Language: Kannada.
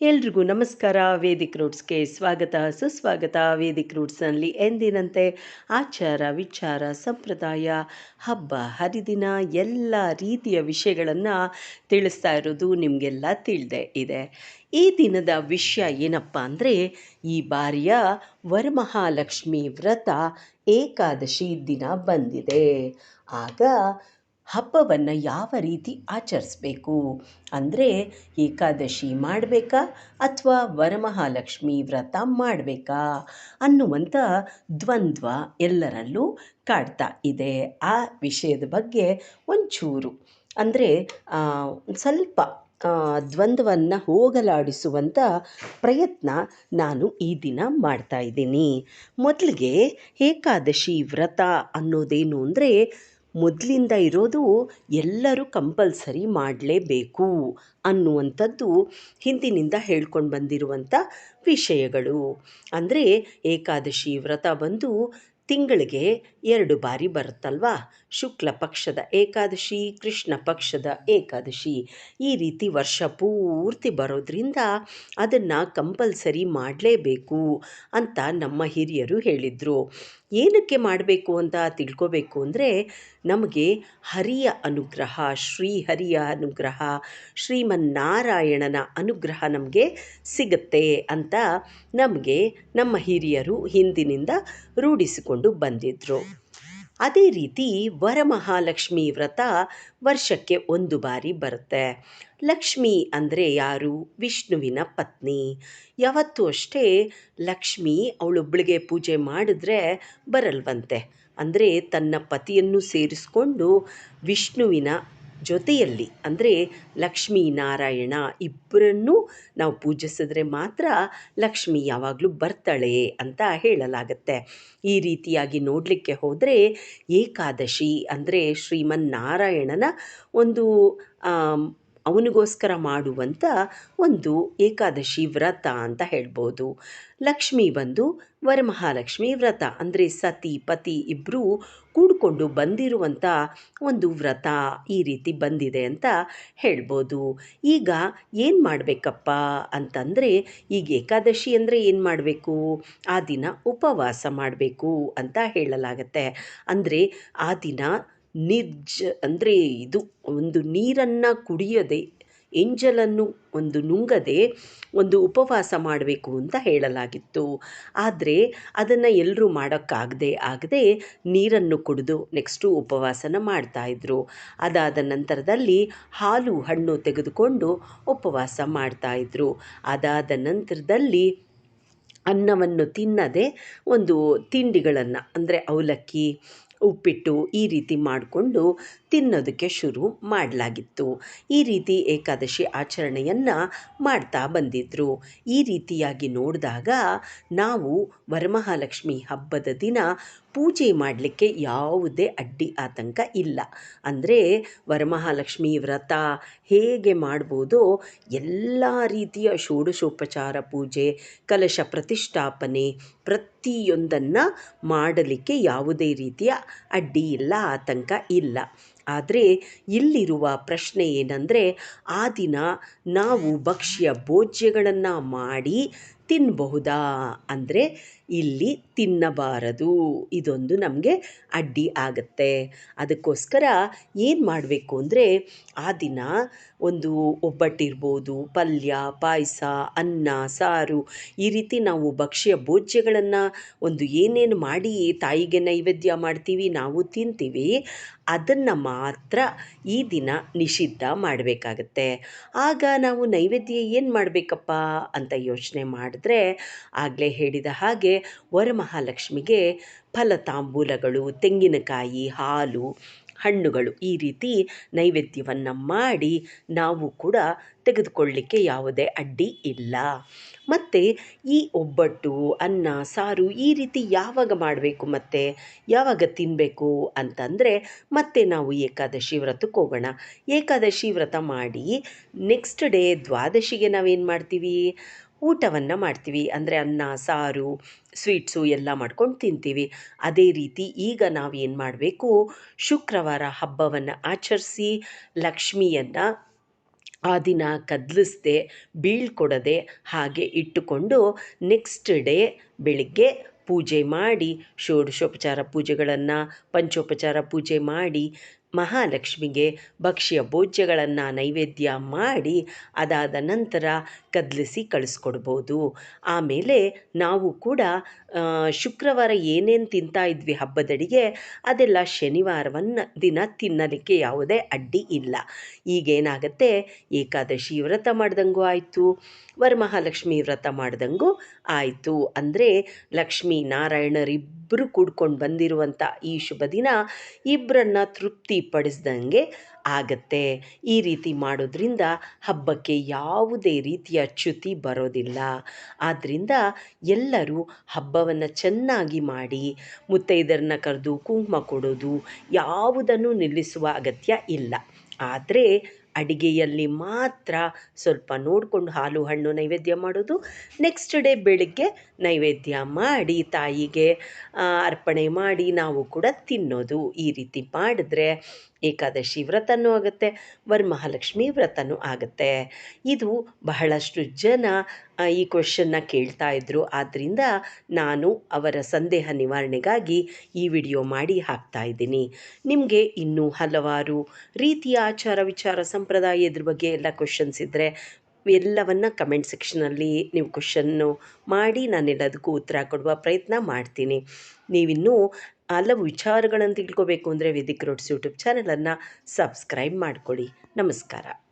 ಎಲ್ರಿಗೂ ನಮಸ್ಕಾರ. ವೇದಿಕ್ ರೂಟ್ಸ್ಗೆ ಸ್ವಾಗತ. ಸುಸ್ವಾಗತ. ವೇದಿಕ್ ರೂಟ್ಸ್ನಲ್ಲಿ ಎಂದಿನಂತೆ ಆಚಾರ, ವಿಚಾರ, ಸಂಪ್ರದಾಯ, ಹಬ್ಬ, ಹರಿದಿನ ಎಲ್ಲ ರೀತಿಯ ವಿಷಯಗಳನ್ನು ತಿಳಿಸ್ತಾ ಇರೋದು ನಿಮಗೆಲ್ಲ ತಿಳಿದೆ ಇದೆ. ಈ ದಿನದ ವಿಷಯ ಏನಪ್ಪ ಅಂದರೆ ಈ ಬಾರಿಯ ವರಮಹಾಲಕ್ಷ್ಮಿ ವ್ರತ ಏಕಾದಶಿ ದಿನ ಬಂದಿದೆ. ಆಗ ಹಬ್ಬವನ್ನು ಯಾವ ರೀತಿ ಆಚರಿಸ್ಬೇಕು? ಅಂದರೆ ಏಕಾದಶಿ ಮಾಡಬೇಕಾ ಅಥವಾ ವರಮಹಾಲಕ್ಷ್ಮಿ ವ್ರತ ಮಾಡಬೇಕಾ ಅನ್ನುವಂಥ ದ್ವಂದ್ವ ಎಲ್ಲರಲ್ಲೂ ಕಾಡ್ತಾ ಇದೆ. ಆ ವಿಷಯದ ಬಗ್ಗೆ ಒಂಚೂರು, ಅಂದರೆ ಸ್ವಲ್ಪ ದ್ವಂದ್ವವನ್ನು ಹೋಗಲಾಡಿಸುವಂಥ ಪ್ರಯತ್ನ ನಾನು ಈ ದಿನ ಮಾಡ್ತಾ ಇದ್ದೀನಿ. ಮೊದಲಿಗೆ ಏಕಾದಶಿ ವ್ರತ ಅನ್ನೋದೇನು ಅಂದರೆ ಮೊದಲಿಂದ ಇರೋದು ಎಲ್ಲರೂ ಕಂಪಲ್ಸರಿ ಮಾಡಲೇಬೇಕು ಅನ್ನುವಂಥದ್ದು ಹಿಂದಿನಿಂದ ಹೇಳ್ಕೊಂಡು ಬಂದಿರುವಂಥ ವಿಷಯಗಳು. ಅಂದರೆ ಏಕಾದಶಿ ವ್ರತ ಬಂದು ತಿಂಗಳಿಗೆ ಎರಡು ಬಾರಿ ಬರುತ್ತಲ್ವಾ? ಶುಕ್ಲ ಪಕ್ಷದ ಏಕಾದಶಿ, ಕೃಷ್ಣ ಪಕ್ಷದ ಏಕಾದಶಿ. ಈ ರೀತಿ ವರ್ಷ ಪೂರ್ತಿ ಬರೋದ್ರಿಂದ ಅದನ್ನು ಕಂಪಲ್ಸರಿ ಮಾಡಲೇಬೇಕು ಅಂತ ನಮ್ಮ ಹಿರಿಯರು ಹೇಳಿದರು. ಏನಕ್ಕೆ ಮಾಡಬೇಕು ಅಂತ ತಿಳ್ಕೋಬೇಕು ಅಂದರೆ ನಮಗೆ ಹರಿಯ ಅನುಗ್ರಹ ಶ್ರೀಹರಿಯ ಅನುಗ್ರಹ ಶ್ರೀಮನ್ನಾರಾಯಣನ ಅನುಗ್ರಹ ನಮಗೆ ಸಿಗುತ್ತೆ ಅಂತ ನಮಗೆ ನಮ್ಮ ಹಿರಿಯರು ಹಿಂದಿನಿಂದ ರೂಢಿಸಿಕೊಂಡು ಬಂದಿದ್ದರು ಅದೇ ರೀತಿ ವರಮಹಾಲಕ್ಷ್ಮಿ ವ್ರತ ವರ್ಷಕ್ಕೆ ಒಂದು ಬಾರಿ ಬರುತ್ತೆ. ಲಕ್ಷ್ಮಿ ಅಂದರೆ ಯಾರು? ವಿಷ್ಣುವಿನ ಪತ್ನಿ. ಯಾವತ್ತೂ ಅಷ್ಟೇ ಲಕ್ಷ್ಮಿ ಅವಳೊಬ್ಬಳಿಗೆ ಪೂಜೆ ಮಾಡಿದ್ರೆ ಬರಲ್ವಂತೆ. ಅಂದರೆ ತನ್ನ ಪತಿಯನ್ನು ಸೇರಿಸ್ಕೊಂಡು ವಿಷ್ಣುವಿನ ಜೊತೆಯಲ್ಲಿ ಅಂದರೆ ಲಕ್ಷ್ಮೀ ನಾರಾಯಣ ಇಬ್ಬರನ್ನೂ ನಾವು ಪೂಜಿಸಿದ್ರೆ ಮಾತ್ರ ಲಕ್ಷ್ಮಿ ಯಾವಾಗಲೂ ಬರ್ತಾಳೆ ಅಂತ ಹೇಳಲಾಗತ್ತೆ. ಈ ರೀತಿಯಾಗಿ ನೋಡಲಿಕ್ಕೆ ಹೋದರೆ ಏಕಾದಶಿ ಅಂದರೆ ಶ್ರೀಮನ್ನಾರಾಯಣನ ಒಂದು ಅವನಿಗೋಸ್ಕರ ಮಾಡುವಂಥ ಒಂದು ಏಕಾದಶಿ ವ್ರತ ಅಂತ ಹೇಳ್ಬೋದು. ಲಕ್ಷ್ಮಿ ಬಂದು ವರಮಹಾಲಕ್ಷ್ಮಿ ವ್ರತ, ಅಂದರೆ ಸತಿ, ಪತಿ ಇಬ್ಬರೂ ಕೂಡಿಕೊಂಡು ಬಂದಿರುವಂಥ ಒಂದು ವ್ರತ ಈ ರೀತಿ ಬಂದಿದೆ ಅಂತ ಹೇಳ್ಬೋದು. ಈಗ ಏನು ಮಾಡಬೇಕಪ್ಪ ಅಂತಂದರೆ ಈಗ ಏಕಾದಶಿ ಅಂದರೆ ಏನು ಮಾಡಬೇಕು? ಆ ದಿನ ಉಪವಾಸ ಮಾಡಬೇಕು ಅಂತ ಹೇಳಲಾಗತ್ತೆ. ಅಂದರೆ ಆ ದಿನ ನಿರ್ಜ ಅಂದರೆ ಇದು ಒಂದು ನೀರನ್ನು ಕುಡಿಯದೆ, ಎಂಜಲನ್ನು ಒಂದು ನುಂಗದೆ ಒಂದು ಉಪವಾಸ ಮಾಡಬೇಕು ಅಂತ ಹೇಳಲಾಗಿತ್ತು. ಆದರೆ ಅದನ್ನು ಎಲ್ಲರೂ ಮಾಡೋಕ್ಕಾಗದೆ ಆಗದೆ ನೀರನ್ನು ಕುಡಿದು ನೆಕ್ಸ್ಟು ಉಪವಾಸನ ಮಾಡ್ತಾಯಿದ್ರು ಅದಾದ ನಂತರದಲ್ಲಿ ಹಾಲು ಹಣ್ಣು ತೆಗೆದುಕೊಂಡು ಉಪವಾಸ ಮಾಡ್ತಾಯಿದ್ರು ಅದಾದ ನಂತರದಲ್ಲಿ ಅನ್ನವನ್ನು ತಿನ್ನದೆ ಒಂದು ತಿಂಡಿಗಳನ್ನು, ಅಂದರೆ ಅವಲಕ್ಕಿ ಉಪ್ಪಿಟ್ಟು ಈ ರೀತಿ ಮಾಡಿಕೊಂಡು ತಿನ್ನೋದಕ್ಕೆ ಶುರು ಮಾಡಲಾಗಿತ್ತು. ಈ ರೀತಿ ಏಕಾದಶಿ ಆಚರಣೆಯನ್ನು ಮಾಡ್ತಾ ಬಂದಿದ್ದರು ಈ ರೀತಿಯಾಗಿ ನೋಡಿದಾಗ ನಾವು ವರಮಹಾಲಕ್ಷ್ಮಿ ಹಬ್ಬದ ದಿನ ಪೂಜೆ ಮಾಡಲಿಕ್ಕೆ ಯಾವುದೇ ಅಡ್ಡಿ ಆತಂಕ ಇಲ್ಲ. ಅಂದರೆ ವರಮಹಾಲಕ್ಷ್ಮಿ ವ್ರತ ಹೇಗೆ ಮಾಡ್ಬೋದೋ? ಎಲ್ಲ ರೀತಿಯ ಷೋಡಶೋಪಚಾರ ಪೂಜೆ, ಕಲಶ ಪ್ರತಿಷ್ಠಾಪನೆ ಪ್ರತಿಯೊಂದನ್ನು ಮಾಡಲಿಕ್ಕೆ ಯಾವುದೇ ರೀತಿಯ ಅಡ್ಡಿ ಇಲ್ಲ, ಆತಂಕ ಇಲ್ಲ. ಆದರೆ ಇಲ್ಲಿರುವ ಪ್ರಶ್ನೆ ಏನಂದರೆ ಆ ದಿನ ನಾವು ಭಕ್ಷ್ಯ ಭೋಜ್ಯಗಳನ್ನು ಮಾಡಿ ತಿನ್ನಬಹುದಾ ಅಂದರೆ ಇಲ್ಲಿ ತಿನ್ನಬಾರದು. ಇದೊಂದು ನಮಗೆ ಅಡ್ಡಿ ಆಗುತ್ತೆ. ಅದಕ್ಕೋಸ್ಕರ ಏನು ಮಾಡಬೇಕು ಅಂದರೆ ಆ ದಿನ ಒಂದು ಒಬ್ಬಟ್ಟಿರ್ಬೋದು, ಪಲ್ಯ, ಪಾಯಸ, ಅನ್ನ, ಸಾರು, ಈ ರೀತಿ ನಾವು ಭಕ್ಷ್ಯ ಭೋಜ್ಯಗಳನ್ನು ಒಂದು ಏನೇನು ಮಾಡಿ ತಾಯಿಗೆ ನೈವೇದ್ಯ ಮಾಡ್ತೀವಿ, ನಾವು ತಿಂತೀವಿ, ಅದನ್ನು ಮಾತ್ರ ಈ ದಿನ ನಿಷಿದ್ಧ ಮಾಡಬೇಕಾಗತ್ತೆ. ಆಗ ನಾವು ನೈವೇದ್ಯ ಏನು ಮಾಡಬೇಕಪ್ಪ? ಅಂತ ಯೋಚನೆ ಮಾಡಿದ್ರೆ ಆಗಲೇ ಹೇಳಿದ ಹಾಗೆ ವರಮಹಾಲಕ್ಷ್ಮಿಗೆ ಫಲತಾಂಬೂಲಗಳು, ತೆಂಗಿನಕಾಯಿ, ಹಾಲು, ಹಣ್ಣುಗಳು ಈ ರೀತಿ ನೈವೇದ್ಯವನ್ನು ಮಾಡಿ ನಾವು ಕೂಡ ತೆಗೆದುಕೊಳ್ಳಲಿಕ್ಕೆ ಯಾವುದೇ ಅಡ್ಡಿ ಇಲ್ಲ. ಮತ್ತು ಈ ಒಬ್ಬಟ್ಟು, ಅನ್ನ, ಸಾರು ಈ ರೀತಿ ಯಾವಾಗ ಮಾಡಬೇಕು ಮತ್ತು? ಯಾವಾಗ ತಿನ್ನಬೇಕು ಅಂತಂದರೆ ಮತ್ತೆ ನಾವು ಏಕಾದಶಿ ವ್ರತಕ್ಕೆ ಹೋಗೋಣ. ಏಕಾದಶಿ ವ್ರತ ಮಾಡಿ ನೆಕ್ಸ್ಟ್ ಡೇ ದ್ವಾದಶಿಗೆ ನಾವೇನು ಮಾಡ್ತೀವಿ? ಊಟವನ್ನು ಮಾಡ್ತೀವಿ. ಅಂದರೆ ಅನ್ನ, ಸಾರು ಸ್ವೀಟ್ಸು ಎಲ್ಲ ಮಾಡ್ಕೊಂಡು ತಿಂತೀವಿ. ಅದೇ ರೀತಿ ಈಗ ನಾವು ಏನು ಮಾಡಬೇಕು? ಶುಕ್ರವಾರ ಹಬ್ಬವನ್ನು ಆಚರಿಸಿ ಲಕ್ಷ್ಮಿಯನ್ನು ಆ ದಿನ ಕದಲಿಸ್ದೆ, ಬೀಳ್ಕೊಡದೆ ಹಾಗೆ ಇಟ್ಟುಕೊಂಡು ನೆಕ್ಸ್ಟ್ ಡೇ ಬೆಳಿಗ್ಗೆ ಪೂಜೆ ಮಾಡಿ, ಷೋಡಶೋಪಚಾರ ಪೂಜೆಗಳನ್ನು, ಪಂಚೋಪಚಾರ ಪೂಜೆ ಮಾಡಿ ಮಹಾಲಕ್ಷ್ಮಿಗೆ ಭಕ್ಷ್ಯ ಭೋಜ್ಯಗಳನ್ನು ನೈವೇದ್ಯ ಮಾಡಿ ಅದಾದ ನಂತರ ಕದಲಿಸಿ ಕಳಿಸ್ಕೊಡ್ಬೋದು. ಆಮೇಲೆ ನಾವು ಕೂಡ ಶುಕ್ರವಾರ ಏನೇನು ತಿಂತಾ ಇದ್ವಿ ಹಬ್ಬದಡಿಗೆ, ಅದೆಲ್ಲ ಶನಿವಾರವನ್ನು ದಿನ ತಿನ್ನಲಿಕ್ಕೆ ಯಾವುದೇ ಅಡ್ಡಿ ಇಲ್ಲ. ಈಗೇನಾಗತ್ತೆ, ಏಕಾದಶಿ ವ್ರತ ಮಾಡ್ದಂಗೂ ಆಯಿತು ವರಮಹಾಲಕ್ಷ್ಮಿ ವ್ರತ ಮಾಡ್ದಂಗೂ ಆಯಿತು. ಅಂದರೆ ಲಕ್ಷ್ಮೀ ನಾರಾಯಣರಿಬ್ಬರು ಕೂಡ್ಕೊಂಡು ಬಂದಿರುವಂಥ ಈ ಶುಭ ದಿನ ಇಬ್ಬರನ್ನ ತೃಪ್ತಿ ಪಡಿಸ್ದಂಗೆ ಆಗತ್ತೆ. ಈ ರೀತಿ ಮಾಡೋದ್ರಿಂದ ಹಬ್ಬಕ್ಕೆ ಯಾವುದೇ ರೀತಿಯ ಚ್ಯುತಿ ಬರೋದಿಲ್ಲ. ಆದ್ದರಿಂದ ಎಲ್ಲರೂ ಹಬ್ಬವನ್ನು ಚೆನ್ನಾಗಿ ಮಾಡಿ ಮುತ್ತೈದರನ್ನ ಕರೆದು ಕುಂಕುಮ ಕೊಡೋದು ಯಾವುದನ್ನು ನಿಲ್ಲಿಸುವ ಅಗತ್ಯ ಇಲ್ಲ. ಆದರೆ ಅಡಿಗೆಯಲ್ಲಿ ಮಾತ್ರ ಸ್ವಲ್ಪ ನೋಡಿಕೊಂಡು ಹಾಲು, ಹಣ್ಣು ನೈವೇದ್ಯ ಮಾಡೋದು. ನೆಕ್ಸ್ಟ್ ಡೇ ಬೆಳಗ್ಗೆ ನೈವೇದ್ಯ ಮಾಡಿ ತಾಯಿಗೆ ಅರ್ಪಣೆ ಮಾಡಿ ನಾವು ಕೂಡ ತಿನ್ನೋದು. ಈ ರೀತಿ ಮಾಡಿದ್ರೆ ಏಕಾದಶಿ ವ್ರತನೂ ಆಗುತ್ತೆ, ವರಮಹಾಲಕ್ಷ್ಮಿ ವ್ರತನೂ ಆಗುತ್ತೆ. ಇದು ಬಹಳಷ್ಟು ಜನ ಈ ಕ್ವೆಶನ್ನ ಕೇಳ್ತಾ ಇದ್ದರು ಆದ್ದರಿಂದ ನಾನು ಅವರ ಸಂದೇಹ ನಿವಾರಣೆಗಾಗಿ ಈ ವಿಡಿಯೋ ಮಾಡಿ ಹಾಕ್ತಾ ಇದ್ದೀನಿ. ನಿಮಗೆ ಇನ್ನೂ ಹಲವಾರು ರೀತಿಯ ಆಚಾರ ವಿಚಾರ ಸಂಪ್ರದಾಯ ಇದ್ರ ಬಗ್ಗೆ ಎಲ್ಲ ಕ್ವೆಶನ್ಸ್ ಇದ್ದರೆ ಎಲ್ಲವನ್ನು ಕಮೆಂಟ್ ಸೆಕ್ಷನಲ್ಲಿ ನೀವು ಕ್ವಶನ್ನು ಮಾಡಿ ನಾನೆಲ್ಲದಕ್ಕೂ ಉತ್ತರ ಕೊಡುವ ಪ್ರಯತ್ನ ಮಾಡ್ತೀನಿ. ನೀವಿನ್ನೂ ಹಲವು ವಿಚಾರಗಳನ್ನು ತಿಳ್ಕೋಬೇಕು ಅಂದರೆ ವೇದಿಕ್ ರೋಡ್ಸ್ ಯೂಟ್ಯೂಬ್ ಚಾನಲನ್ನು ಸಬ್ಸ್ಕ್ರೈಬ್ ಮಾಡಿಕೊಳ್ಳಿ. ನಮಸ್ಕಾರ.